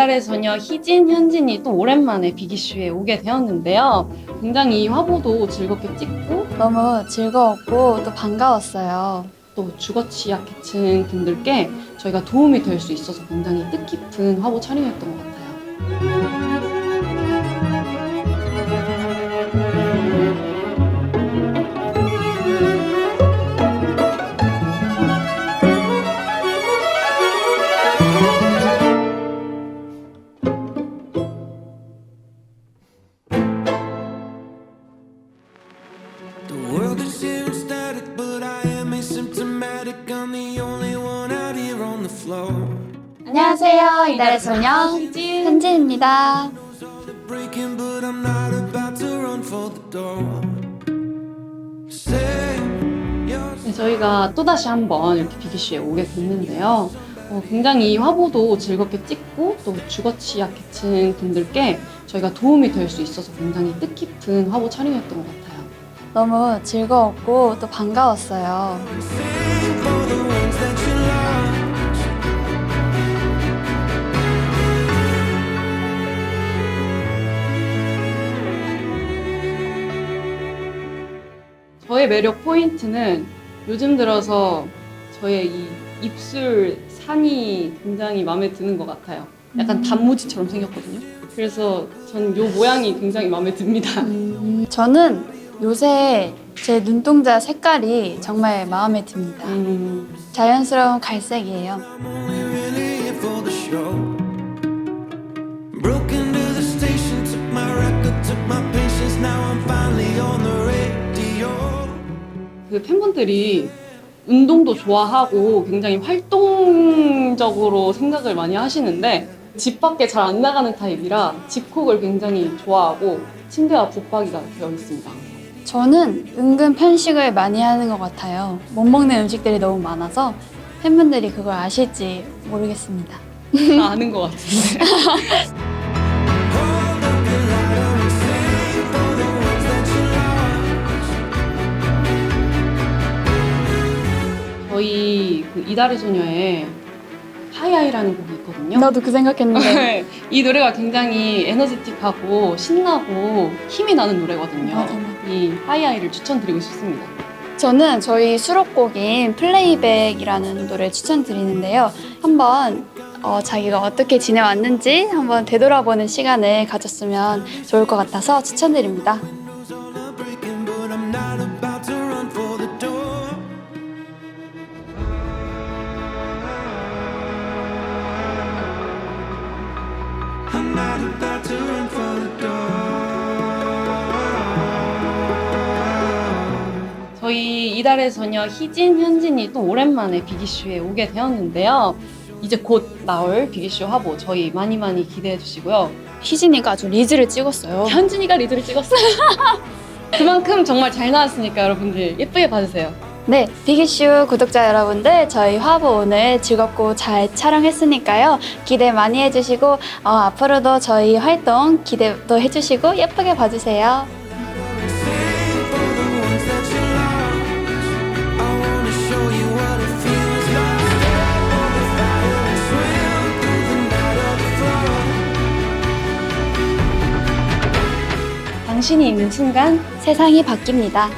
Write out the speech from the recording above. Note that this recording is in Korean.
이달의 소녀 희진, 현진이 또 오랜만에 비기쇼에 오게 되었는데요. 굉장히 이 화보도 즐겁게 찍고 너무 즐거웠고 또 반가웠어요. 또 주거치 약계층 분들께 저희가 도움이 될 수 있어서 굉장히 뜻깊은 화보 촬영이었던 것 같아요. 안녕하세요. 이달의 소녀. 현진입니다. 네, 저희가 또다시 한번 이렇게 비기쇼에 오게 됐는데요. 어, 굉장히 이 화보도 즐겁게 찍고 또 주거치 약계층 분들께 저희가 도움이 될 수 있어서 굉장히 뜻깊은 화보 촬영이었던 것 같아요. 너무 즐거웠고 또 반가웠어요. 저의 매력 포인트는 요즘 들어서 저의 이 입술 산이 굉장히 마음에 드는 것 같아요. 약간 단무지처럼 생겼거든요. 그래서 저는 이 모양이 굉장히 마음에 듭니다. 음, 저는 요새 제 눈동자 색깔이 정말 마음에 듭니다. 음, 자연스러운 갈색이에요. I'm only really here for the show. Broke into the station, took my record, took my 그 팬분들이 운동도 좋아하고 굉장히 활동적으로 생각을 많이 하시는데 집 밖에 잘 안 나가는 타입이라 집콕을 굉장히 좋아하고 침대와 붙박이가 되어 있습니다. 저는 은근 편식을 많이 하는 것 같아요. 못 먹는 음식들이 너무 많아서 팬분들이 그걸 아실지 모르겠습니다. 다 아는 것 같은데. 저희 그 이달의 소녀에 하이하이라는 곡이 있거든요. 나도 그 생각했는데 네, 이 노래가 굉장히 에너지틱하고 신나고 힘이 나는 노래거든요. 맞아, 맞아. 이 하이하이를 추천드리고 싶습니다. 저는 저희 수록곡인 플레이백이라는 노래 추천드리는데요. 한번 어, 자기가 어떻게 지내왔는지 한번 되돌아보는 시간을 가졌으면 좋을 것 같아서 추천드립니다. 이달의 소녀 희진, 현진이 또 오랜만에 비기쇼에 오게 되었는데요. 이제 곧 나올 비기쇼 화보 저희 많이 많이 기대해 주시고요. 희진이가 아주 리즈를 찍었어요. 현진이가 리드를 찍었어요. 그만큼 정말 잘 나왔으니까 여러분들 예쁘게 봐주세요. 네, 비기슈 구독자 여러분들 저희 화보 오늘 즐겁고 잘 촬영했으니까요. 기대 많이 해주시고 어, 앞으로도 저희 활동 기대도 해주시고 예쁘게 봐주세요. 당신이 있는 순간 세상이 바뀝니다.